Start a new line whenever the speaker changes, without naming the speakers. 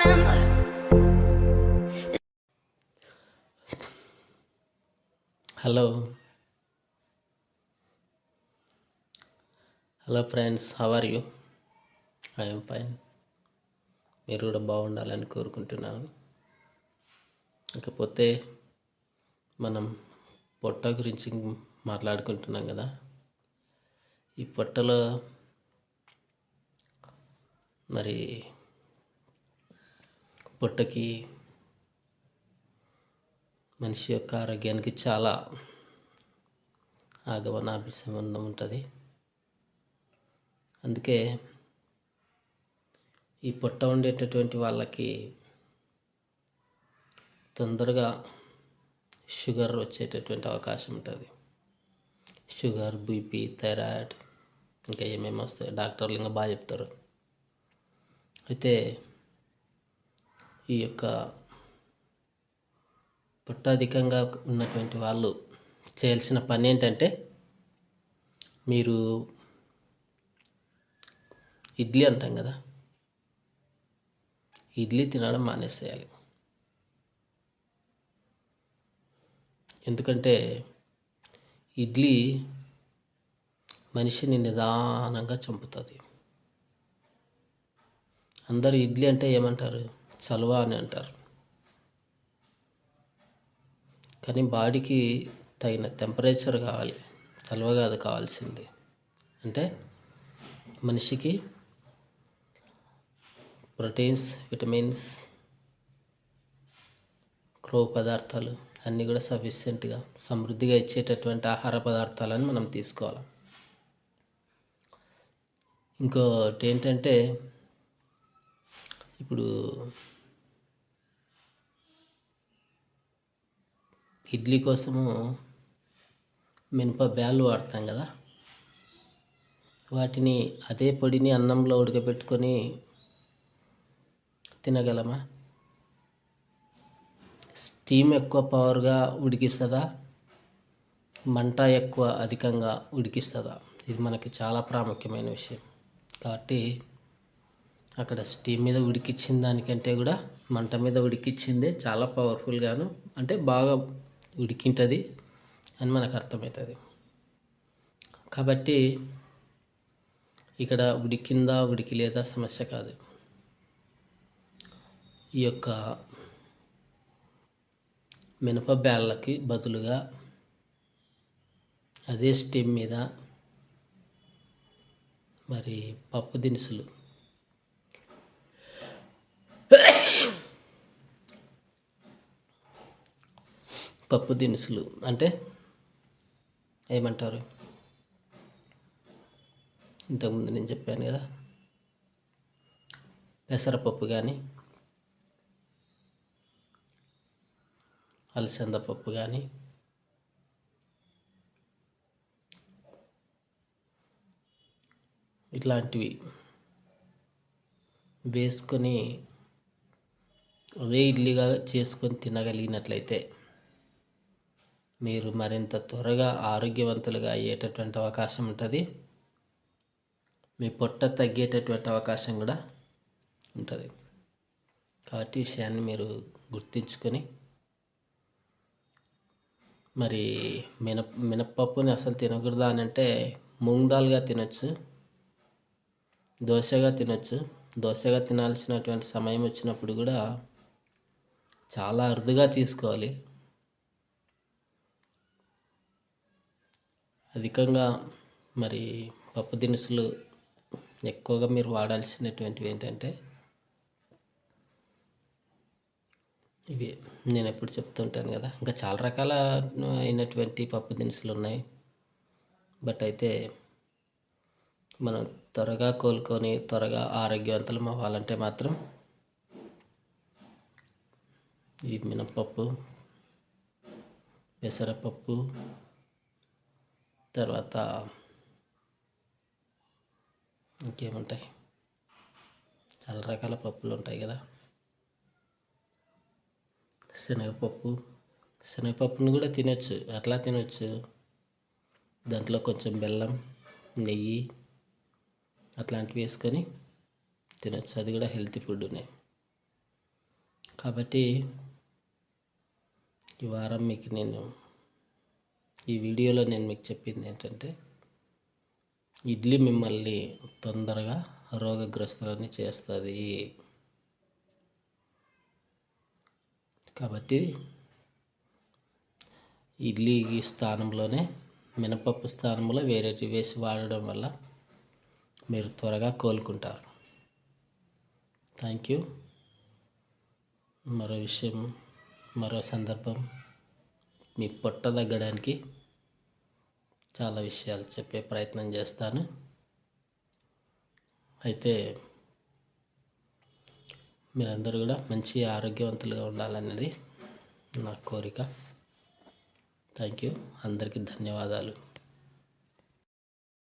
remember.
Hello hello friends how are you I'm fine మీరు కూడా బాగుండాలని కోరుకుంటున్నాను. ఇకపోతే మనం పొట్ట గురించి మాట్లాడుకుంటున్నాం కదా. ఈ పొట్టలో మరి పొట్టకి మనిషి యొక్క ఆరోగ్యానికి చాలా ఆగమనాభిసంబంధం ఉంటుంది. అందుకే ఈ పొట్ట ఉండేటటువంటి వాళ్ళకి తొందరగా షుగర్ వచ్చేటటువంటి అవకాశం ఉంటుంది. షుగర్ బీపీ థైరాయిడ్ ఇంకా ఏమేమి వస్తాయి? డాక్టర్లు ఇంకా బాగా చెప్తారు. అయితే ఈ యొక్క పుట్టాధికంగా ఉన్నటువంటి వాళ్ళు చేయాల్సిన పని ఏంటంటే మీరు ఇడ్లీ అంటాం కదా ఇడ్లీ తినడం మానేసేయాలి. ఎందుకంటే ఇడ్లీ మనిషిని నిదానంగా చంపుతుంది. అందరూ ఇడ్లీ అంటే ఏమంటారు? చలువ అని అంటారు. కానీ బాడీకి తగిన టెంపరేచర్ కావాలి చలువ కాదు కావాల్సింది. అంటే మనిషికి ప్రోటీన్స్ విటమిన్స్ క్రో పదార్థాలు అన్నీ కూడా సఫిషియెంట్గా సమృద్ధిగా ఇచ్చేటటువంటి ఆహార పదార్థాలను మనం తీసుకోవాలి. ఇంకోటి ఏంటంటే ఇప్పుడు ఇడ్లీ కోసము మినప బ్యాళ్ళు వాడతాం కదా. వాటిని అదే పొడిని అన్నంలో ఉడకబెట్టుకొని తినగలమా? స్టీమ్ ఎక్కువ పవర్గా ఉడికిస్తుందా? మంట ఎక్కువ అధికంగా ఉడికిస్తుందా? ఇది మనకి చాలా ప్రాముఖ్యమైన విషయం. కాబట్టి అక్కడ స్టీమ్ మీద ఉడికిచ్చిన దానికంటే కూడా మంట మీద ఉడికిచ్చిందే చాలా పవర్ఫుల్గాను అంటే బాగా ఉడికింటుంది అని మనకు అర్థమవుతుంది కాబట్టి ఇక్కడ ఉడికిందా ఉడికి లేదా సమస్య కాదు. ఈ యొక్క మినప బ్యాళ్ళకి బదులుగా అదే స్టీమ్ మీద మరి పప్పు దినుసులు పప్పు దినుసులు అంటే ఏమంటారు? ఇంతకుముందు నేను చెప్పాను కదా. పెసరపప్పు కానీ అలసంద పప్పు కానీ ఇట్లాంటివి వేసుకొని అదే ఇడ్లీగా చేసుకొని తినగలిగినట్లయితే మీరు మరింత త్వరగా ఆరోగ్యవంతులుగా అయ్యేటటువంటి అవకాశం ఉంటుంది. మీ పొట్ట తగ్గేటటువంటి అవకాశం కూడా ఉంటుంది. కాబట్టి విషయాన్ని మీరు గుర్తించుకొని మరి మినప్ మినప్పప్పుని అసలు తినకూడదా అని అంటే మూంగ్ దాల్గా తినొచ్చు దోశగా తినొచ్చు. దోశగా తినాల్సినటువంటి సమయం వచ్చినప్పుడు కూడా చాలా అరుదుగా తీసుకోవాలి. అధికంగా మరి పప్పు దినుసులు ఎక్కువగా మీరు వాడాల్సినటువంటివి ఏంటంటే ఇవి నేను ఎప్పుడు చెప్తుంటాను కదా. ఇంకా చాలా రకాల అయినటువంటి పప్పు దినుసులు ఉన్నాయి. బట్ అయితే మనం త్వరగా కోలుకొని త్వరగా ఆరోగ్యవంతులం అవ్వాలంటే మాత్రం ఈ మినపప్పు పెసరపప్పు తర్వాత ఇంకేముంటాయి? చాలా రకాల పప్పులు ఉంటాయి కదా. శనగపప్పు. శనగపప్పును కూడా తినొచ్చు. ఎట్లా తినొచ్చు. దాంట్లో కొంచెం బెల్లం నెయ్యి అట్లాంటివి వేసుకొని తినొచ్చు. అది కూడా హెల్తీ ఫుడ్నే కాబట్టి ఈ వారం మీకు నేను ఈ వీడియోలో నేను మీకు చెప్పింది ఏంటంటే ఇడ్లీ మిమ్మల్ని తొందరగా రోగగ్రస్తులని చేస్తుంది. కాబట్టి ఇడ్లీ స్థానంలోనే మినపప్పు స్థానంలో వేరేటి వేసి వాడడం వల్ల మీరు త్వరగా కోలుకుంటారు. Thank you. మరో విషయం మరో సందర్భం మీ పొట్ట తగ్గడానికి చాలా విషయాలు చెప్పే ప్రయత్నం చేస్తాను. అయితే మీరందరూ కూడా మంచి ఆరోగ్యవంతులుగా ఉండాలన్నది నా కోరిక. Thank you. అందరికీ ధన్యవాదాలు.